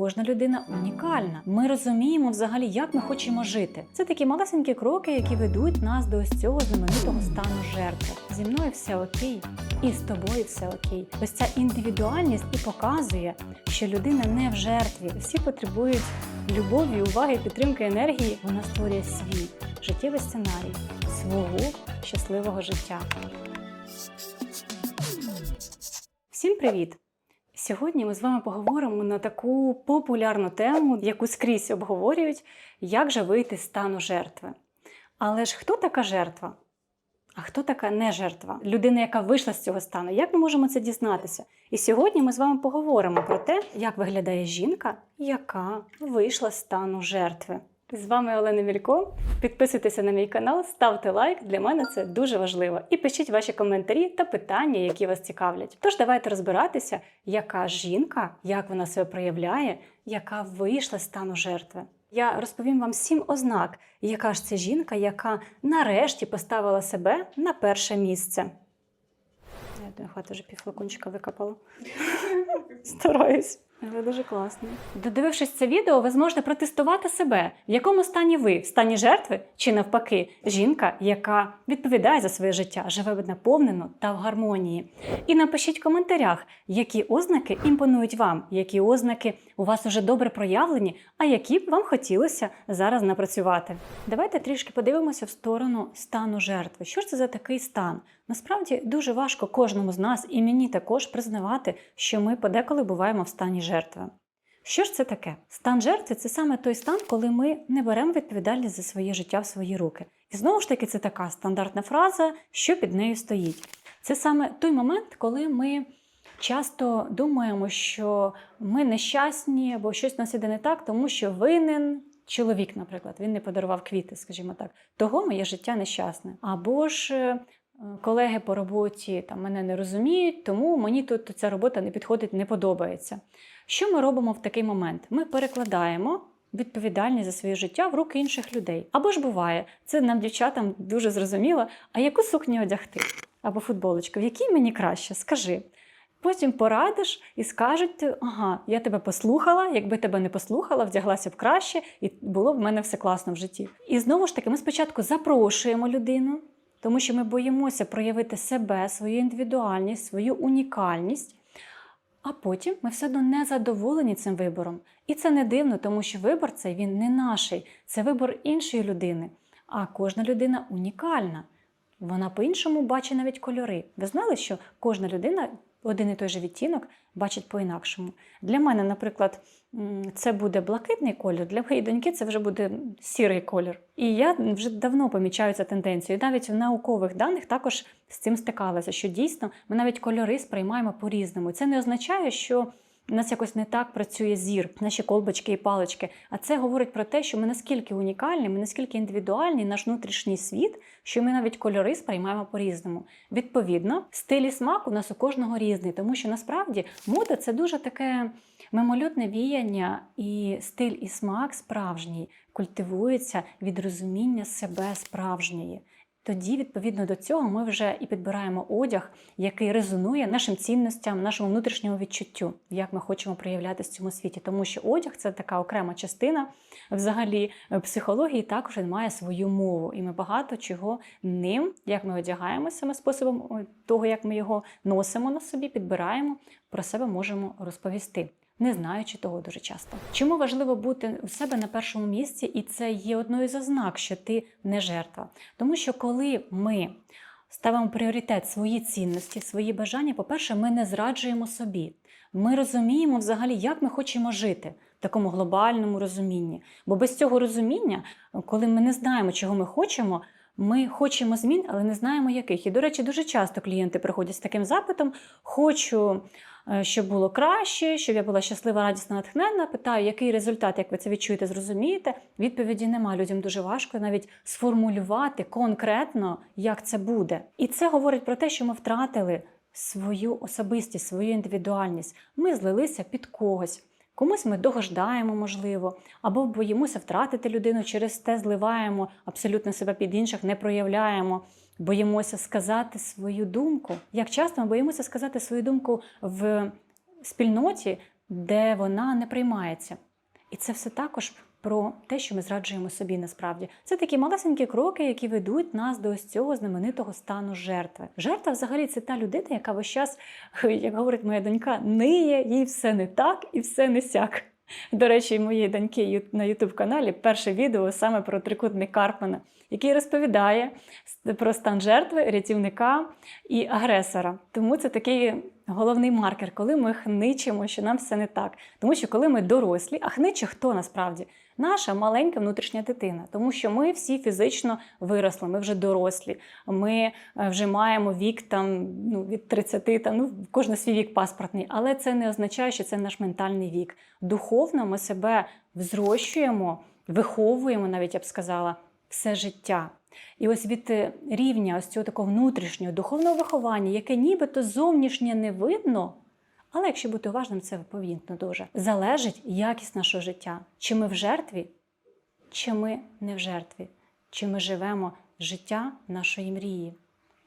Кожна людина унікальна. Ми розуміємо взагалі, як ми хочемо жити. Це такі малесенькі кроки, які ведуть нас до ось цього знаменитого стану жертви. Зі мною все окей, і з тобою все окей. Ось ця індивідуальність і показує, що людина не в жертві. Всі потребують любові, уваги, підтримки, енергії. Вона створює свій життєвий сценарій свого щасливого життя. Всім привіт! Сьогодні ми з вами поговоримо на таку популярну тему, яку скрізь обговорюють, як же вийти з стану жертви. Але ж хто така жертва? А хто така не жертва? Людина, яка вийшла з цього стану. Як ми можемо це дізнатися? І сьогодні ми з вами поговоримо про те, як виглядає жінка, яка вийшла з стану жертви. З вами Олена Мілько. Підписуйтеся на мій канал, ставте лайк. Для мене це дуже важливо. І пишіть ваші коментарі та питання, які вас цікавлять. Тож давайте розбиратися, яка жінка, як вона себе проявляє, яка вийшла з стану жертви. Я розповім вам сім ознак, яка ж це жінка, яка нарешті поставила себе на перше місце. Я думаю, хватить вже півфлакончика викопала. Стараюсь. Ви дуже класно. Додивившись це відео, ви зможете протестувати себе, в якому стані ви в стані жертви чи навпаки, жінка, яка відповідає за своє життя, живе наповнено та в гармонії. І напишіть в коментарях, які ознаки імпонують вам, які ознаки у вас уже добре проявлені, а які б вам хотілося зараз напрацювати. Давайте трішки подивимося в сторону стану жертви. Що ж це за такий стан? Насправді дуже важко кожному з нас, і мені також признавати, що ми подеколи буваємо в стані жертви. Що ж це таке? Стан жертви це саме той стан, коли ми не беремо відповідальність за своє життя в свої руки. І знову ж таки, це така стандартна фраза, що під нею стоїть. Це саме той момент, коли ми часто думаємо, що ми нещасні або щось у нас іде не так, тому що винен. Чоловік, наприклад, він не подарував квіти, скажімо так, того моє життя нещасне. Або ж е, колеги по роботі там мене не розуміють, тому мені тут ця робота не підходить, не подобається. Що ми робимо в такий момент? Ми перекладаємо відповідальність за своє життя в руки інших людей. Або ж буває, це нам, дівчатам, дуже зрозуміло, а яку сукню одягти? Або футболочку, в якій мені краще? Скажи. Потім порадиш і скажуть: ага, я тебе послухала, якби тебе не послухала, вдяглася б краще, і було б в мене все класно в житті. І знову ж таки, ми спочатку запрошуємо людину, тому що ми боїмося проявити себе, свою індивідуальність, свою унікальність. А потім ми все одно не задоволені цим вибором. І це не дивно, тому що вибор цей він не наший, це вибор іншої людини. А кожна людина унікальна. Вона по-іншому бачить навіть кольори. Ви знали, що кожна людина один і той же відтінок бачить по-інакшому. Для мене, наприклад, це буде блакитний колір, для моєї доньки це вже буде сірий колір. І я вже давно помічаю цю тенденцію. Навіть в наукових даних також з цим стикалася, що дійсно ми навіть кольори сприймаємо по-різному. Це не означає, що у нас якось не так працює зір, наші колбочки і палички. А це говорить про те, що ми наскільки унікальні, ми наскільки індивідуальні, наш внутрішній світ, що ми навіть кольори сприймаємо по-різному. Відповідно, стиль і смак у нас у кожного різний, тому що насправді мода це дуже таке мимольотне віяння, і стиль і смак справжній культивується від розуміння себе справжньої. Тоді, відповідно до цього, ми вже і підбираємо одяг, який резонує нашим цінностям, нашому внутрішньому відчуттю, як ми хочемо проявлятися в цьому світі. Тому що одяг це така окрема частина взагалі е, психології, також він має свою мову. І ми багато чого ним, як ми одягаємося, саме способом того, як ми його носимо на собі, підбираємо, про себе можемо розповісти не знаючи того дуже часто. Чому важливо бути у себе на першому місці, і це є одною з ознак, що ти не жертва. Тому що коли ми ставимо пріоритет свої цінності, свої бажання, по-перше, ми не зраджуємо собі. Ми розуміємо взагалі, як ми хочемо жити в такому глобальному розумінні. Бо без цього розуміння, коли ми не знаємо, чого ми хочемо. Ми хочемо змін, але не знаємо яких. І, до речі, дуже часто клієнти приходять з таким запитом: хочу Е, щоб було краще, щоб я була щаслива, радісна, натхненна. Питаю, який результат, як ви це відчуєте, зрозумієте? Відповіді немає. Людям дуже важко навіть сформулювати конкретно, як це буде. І це говорить про те, що ми втратили свою особистість, свою індивідуальність. Ми злилися під когось. Комусь ми догождаємо, можливо, або боїмося втратити людину, через те зливаємо абсолютно себе під інших, не проявляємо боїмося сказати свою думку. Як часто ми боїмося сказати свою думку в спільноті, де вона не приймається. І це все також про те, що ми зраджуємо собі насправді. Це такі малесенькі кроки, які ведуть нас до ось цього знаменитого стану жертви. Жертва, взагалі, це та людина, яка весь час, як говорить моя донька, ниє, їй все не так і все не сяк. До речі, моєї доньки на ютуб каналі перше відео саме про трикутник Карпмана, який розповідає про стан жертви, рятівника і агресора. Тому це такий головний маркер, коли ми хничимо, що нам все не так. Тому що коли ми дорослі, а хниче хто насправді? Наша маленька внутрішня дитина, тому що ми всі фізично виросли, ми вже дорослі. Ми е, вже маємо вік там ну від 30, там ну кожен свій вік паспортний, але це не означає, що це наш ментальний вік. Духовно ми себе взрощуємо, виховуємо, навіть я б сказала, все життя. І ось від е, рівня ось цього такого внутрішнього духовного виховання, яке нібито зовнішнє не видно, але якщо бути уважним, це помітно дуже. Залежить якість нашого життя. Чи ми в жертві, чи ми не в жертві, чи ми живемо життя нашої мрії.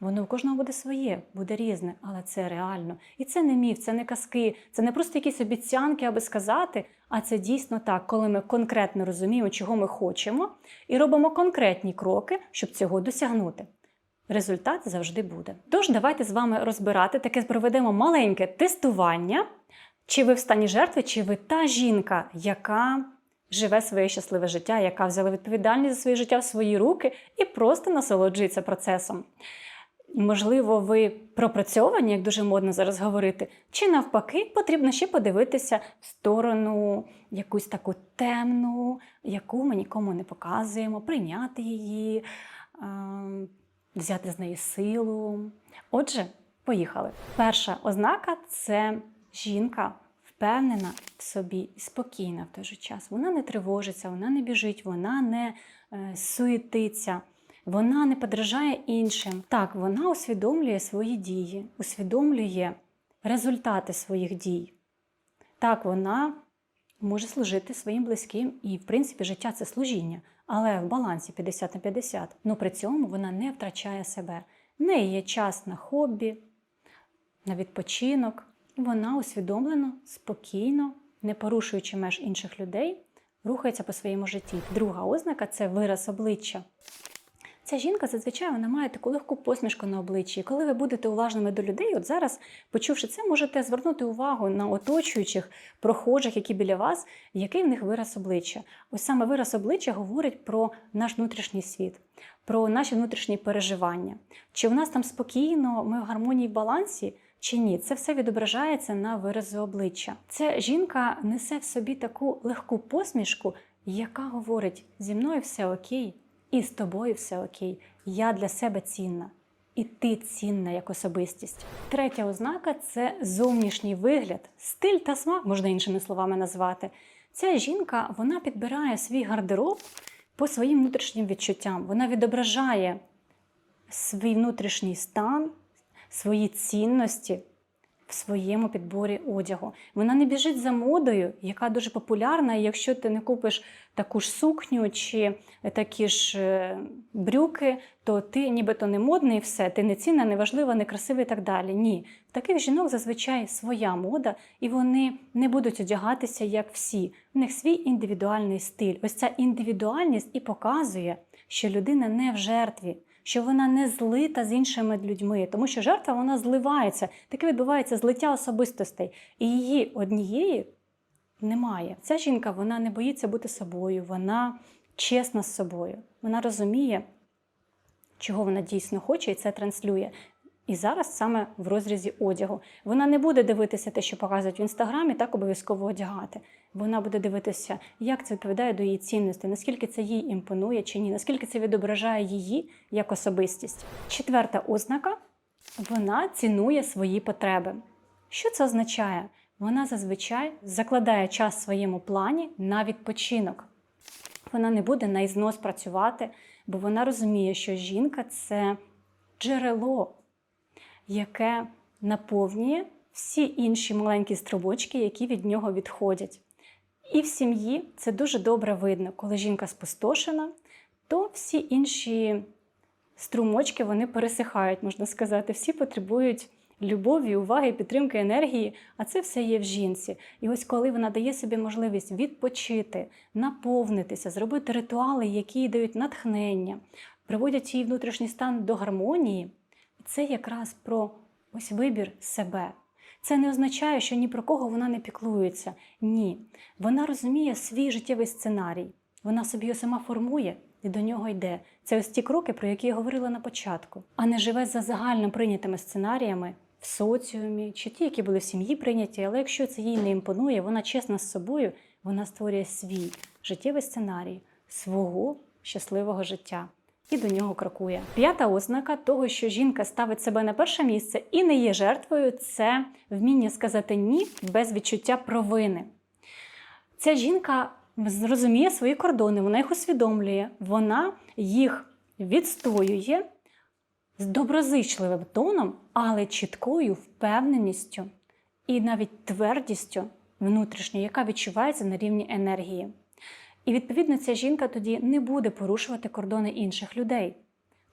Воно у кожного буде своє, буде різне, але це реально. І це не міф, це не казки, це не просто якісь обіцянки, аби сказати, а це дійсно так, коли ми конкретно розуміємо, чого ми хочемо, і робимо конкретні кроки, щоб цього досягнути. Результат завжди буде. Тож давайте з вами розбирати, таке проведемо маленьке тестування, чи ви в стані жертви, чи ви та жінка, яка живе своє щасливе життя, яка взяла відповідальність за своє життя в свої руки і просто насолоджується процесом. Можливо, ви пропрацьовані, як дуже модно зараз говорити, чи навпаки, потрібно ще подивитися в сторону якусь таку темну, яку ми нікому не показуємо, прийняти її, ем, взяти з неї силу. Отже, поїхали. Перша ознака це жінка впевнена в собі і спокійна в той же час. Вона не тривожиться, вона не біжить, вона не е, суетиться. Вона не подражає іншим. Так, вона усвідомлює свої дії, усвідомлює результати своїх дій. Так, вона може служити своїм близьким, і, в принципі, життя це служіння, але в балансі 50 на 50. Ну при цьому вона не втрачає себе. В неї є час на хобі, на відпочинок. Вона усвідомлено, спокійно, не порушуючи меж інших людей, рухається по своєму житті. Друга ознака це вираз обличчя. Ця жінка зазвичай вона має таку легку посмішку на обличчі. Коли ви будете уважними до людей, от зараз, почувши це, можете звернути увагу на оточуючих прохожих, які біля вас, який в них вираз обличчя. Ось саме вираз обличчя говорить про наш внутрішній світ, про наші внутрішні переживання. Чи в нас там спокійно, ми в гармонії в балансі? Чи ні, це все відображається на виразі обличчя. Ця жінка несе в собі таку легку посмішку, яка говорить: зі мною все окей, і з тобою все окей. Я для себе цінна, і ти цінна як особистість. Третя ознака це зовнішній вигляд, стиль та смак, можна іншими словами назвати. Ця жінка вона підбирає свій гардероб по своїм внутрішнім відчуттям. Вона відображає свій внутрішній стан, свої цінності в своєму підборі одягу. Вона не біжить за модою, яка дуже популярна. І якщо ти не купиш таку ж сукню чи такі ж е, брюки, то ти нібито не модний і все, ти не цінна, не важлива, не красива і так далі. Ні. В таких жінок зазвичай своя мода, і вони не будуть одягатися як всі. У них свій індивідуальний стиль. Ось ця індивідуальність і показує, що людина не в жертві що вона не злита з іншими людьми, тому що жертва вона зливається. Таке відбувається злиття особистостей. І її однієї немає. Ця жінка вона не боїться бути собою, вона чесна з собою. Вона розуміє, чого вона дійсно хоче, і це транслює. І зараз саме в розрізі одягу. Вона не буде дивитися те, що показують в інстаграмі, так обов'язково одягати. Вона буде дивитися, як це відповідає до її цінностей, наскільки це їй імпонує чи ні, наскільки це відображає її як особистість. Четверта ознака вона цінує свої потреби. Що це означає? Вона зазвичай закладає час в своєму плані на відпочинок. Вона не буде на ізнос працювати, бо вона розуміє, що жінка це джерело, яке наповнює всі інші маленькі стрибочки, які від нього відходять. І в сім'ї це дуже добре видно, коли жінка спустошена, то всі інші струмочки вони пересихають, можна сказати, всі потребують любові, уваги, підтримки енергії, а це все є в жінці. І ось коли вона дає собі можливість відпочити, наповнитися, зробити ритуали, які дають натхнення, приводять її внутрішній стан до гармонії, це якраз про ось вибір себе. Це не означає, що ні про кого вона не піклується. Ні. Вона розуміє свій життєвий сценарій. Вона собі його сама формує і до нього йде. Це ось ті кроки, про які я говорила на початку, а не живе за загально прийнятими сценаріями в соціумі чи ті, які були в сім'ї прийняті. Але якщо це їй не імпонує, вона чесна з собою, вона створює свій життєвий сценарій свого щасливого життя. І до нього крокує. П'ята ознака того, що жінка ставить себе на перше місце і не є жертвою, це вміння сказати ні без відчуття провини. Ця жінка розуміє свої кордони, вона їх усвідомлює, вона їх відстоює з доброзичливим тоном, але чіткою впевненістю і навіть твердістю внутрішньою, яка відчувається на рівні енергії. І відповідно ця жінка тоді не буде порушувати кордони інших людей.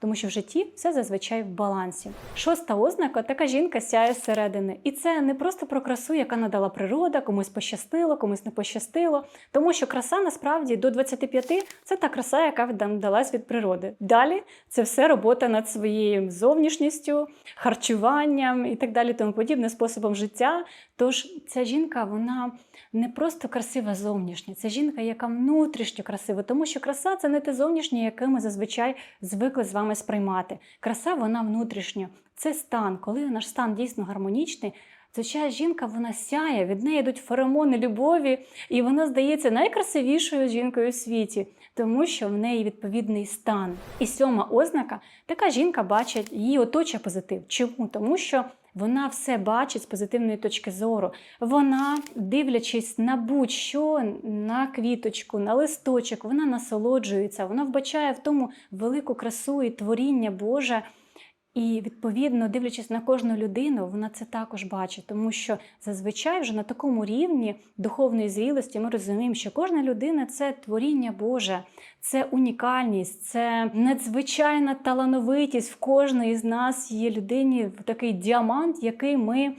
Тому що в житті все зазвичай в балансі. Шоста ознака така жінка сяє зсередини. І це не просто про красу, яка надала природа, комусь пощастило, комусь не пощастило. Тому що краса насправді до 25 це та краса, яка далась від природи. Далі це все робота над своєю зовнішністю, харчуванням і так далі, тому подібне способом життя. Тож ця жінка, вона не просто красива зовнішня, це жінка, яка внутрішньо красива, тому що краса це не те зовнішнє, яке ми зазвичай звикли з вами сприймати. Краса вона внутрішня. Це стан, коли наш стан дійсно гармонічний. Ця жінка вона сяє, від неї йдуть феромони любові, і вона здається найкрасивішою жінкою у світі, тому що в неї відповідний стан. І сьома ознака така жінка бачить, її оточує позитив. Чому? Тому що вона все бачить з позитивної точки зору. Вона, дивлячись на будь-що, на квіточку, на листочок, вона насолоджується, вона вбачає в тому велику красу і творіння Боже. І відповідно, дивлячись на кожну людину, вона це також бачить, тому що зазвичай вже на такому рівні духовної зрілості ми розуміємо, що кожна людина це творіння Боже, це унікальність, це надзвичайна талановитість в кожної з нас є людині такий діамант, який ми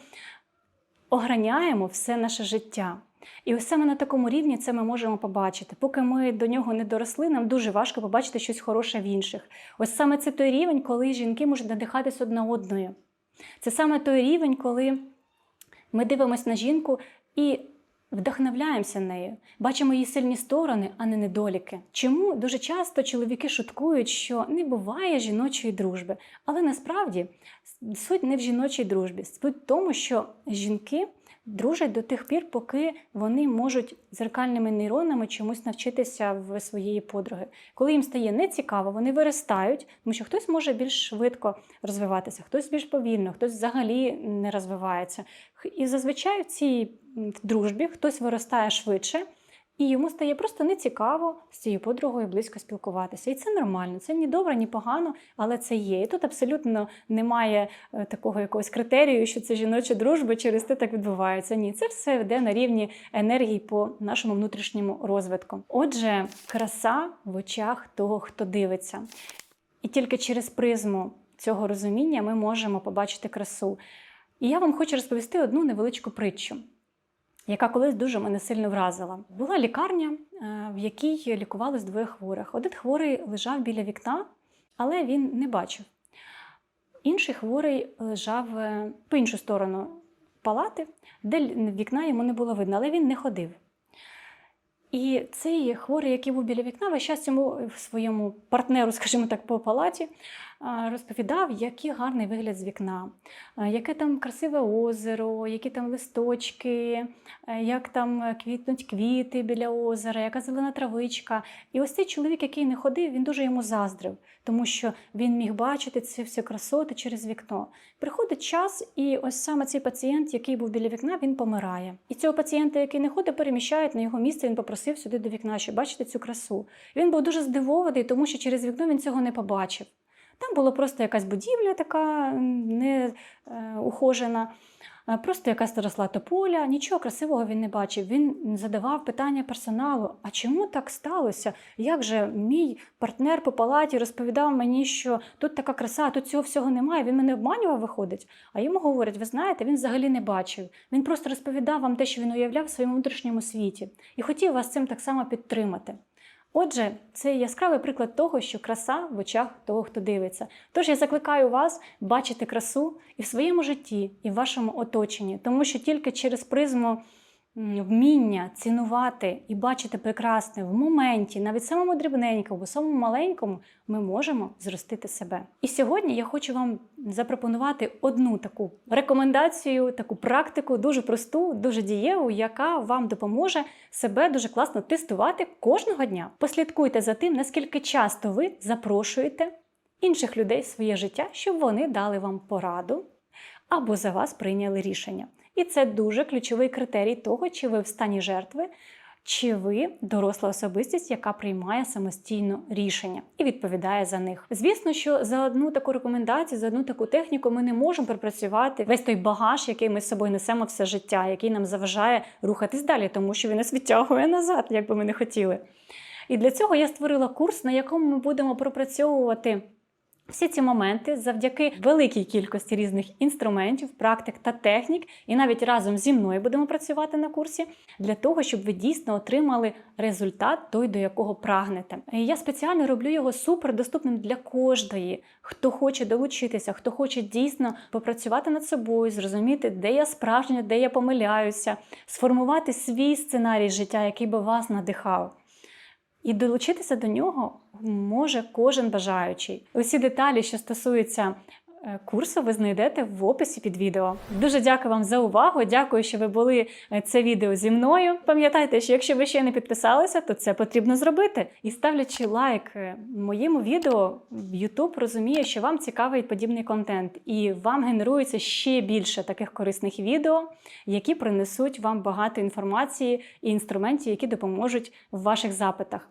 ограняємо все наше життя. І ось саме на такому рівні це ми можемо побачити. Поки ми до нього не доросли, нам дуже важко побачити щось хороше в інших. Ось саме це той рівень, коли жінки можуть надихатись одна одною. Це саме той рівень, коли ми дивимося на жінку і вдохновляємося нею, бачимо її сильні сторони, а не недоліки. Чому дуже часто чоловіки шуткують, що не буває жіночої дружби, але насправді суть не в жіночій дружбі, суть в тому, що жінки дружать до тих пір, поки вони можуть зеркальними нейронами чомусь навчитися в своєї подруги. Коли їм стає нецікаво, вони виростають, тому що хтось може більш швидко розвиватися, хтось більш повільно, хтось взагалі не розвивається. І зазвичай в цій дружбі хтось виростає швидше. І йому стає просто нецікаво з цією подругою близько спілкуватися. І це нормально, це ні добре, ні погано, але це є. І тут абсолютно немає е, такого якогось критерію, що це жіноча дружба, через те так відбувається. Ні, це все йде на рівні енергії по нашому внутрішньому розвитку. Отже, краса в очах того, хто дивиться. І тільки через призму цього розуміння ми можемо побачити красу. І я вам хочу розповісти одну невеличку притчу яка колись дуже мене сильно вразила. Була лікарня, е, в якій лікувались двоє хворих. Один хворий лежав біля вікна, але він не бачив. Інший хворий лежав е, по іншу сторону палати, де вікна йому не було видно, але він не ходив. І цей хворий, який був біля вікна, весь час йому своєму партнеру, скажімо так, по палаті, розповідав, який гарний вигляд з вікна, яке там красиве озеро, які там листочки, як там квітнуть квіти біля озера, яка зелена травичка. І ось цей чоловік, який не ходив, він дуже йому заздрив, тому що він міг бачити ці всі красоти через вікно. Приходить час, і ось саме цей пацієнт, який був біля вікна, він помирає. І цього пацієнта, який не ходить, переміщають на його місце. Він попросив сюди до вікна, щоб бачити цю красу. Він був дуже здивований, тому що через вікно він цього не побачив. Там була просто якась будівля така не е, просто якась росла тополя, нічого красивого він не бачив. Він задавав питання персоналу: а чому так сталося? Як же мій партнер по палаті розповідав мені, що тут така краса, тут цього всього немає. Він мене обманював, виходить. А йому говорять: ви знаєте, він взагалі не бачив. Він просто розповідав вам те, що він уявляв в своєму внутрішньому світі, і хотів вас цим так само підтримати. Отже, це яскравий приклад того, що краса в очах того, хто дивиться. Тож я закликаю вас бачити красу і в своєму житті, і в вашому оточенні, тому що тільки через призму вміння цінувати і бачити прекрасне в моменті, навіть самому дрібненькому, самому маленькому, ми можемо зростити себе. І сьогодні я хочу вам запропонувати одну таку рекомендацію, таку практику, дуже просту, дуже дієву, яка вам допоможе себе дуже класно тестувати кожного дня. Послідкуйте за тим, наскільки часто ви запрошуєте інших людей в своє життя, щоб вони дали вам пораду або за вас прийняли рішення. І це дуже ключовий критерій того, чи ви в стані жертви, чи ви доросла особистість, яка приймає самостійно рішення і відповідає за них. Звісно, що за одну таку рекомендацію, за одну таку техніку ми не можемо пропрацювати весь той багаж, який ми з собою несемо все життя, який нам заважає рухатись далі, тому що він нас відтягує назад, як би ми не хотіли. І для цього я створила курс, на якому ми будемо пропрацьовувати. Всі ці моменти завдяки великій кількості різних інструментів, практик та технік, і навіть разом зі мною будемо працювати на курсі для того, щоб ви дійсно отримали результат той, до якого прагнете. І я спеціально роблю його супер доступним для кожної, хто хоче долучитися, хто хоче дійсно попрацювати над собою, зрозуміти, де я справжня, де я помиляюся, сформувати свій сценарій життя, який би вас надихав. І долучитися до нього може кожен бажаючий. Усі деталі, що стосуються е, курсу, ви знайдете в описі під відео. Дуже дякую вам за увагу. Дякую, що ви були е, це відео зі мною. Пам'ятайте, що якщо ви ще не підписалися, то це потрібно зробити. І ставлячи лайк е, моєму відео, YouTube розуміє, що вам цікавий подібний контент, і вам генерується ще більше таких корисних відео, які принесуть вам багато інформації і інструментів, які допоможуть в ваших запитах.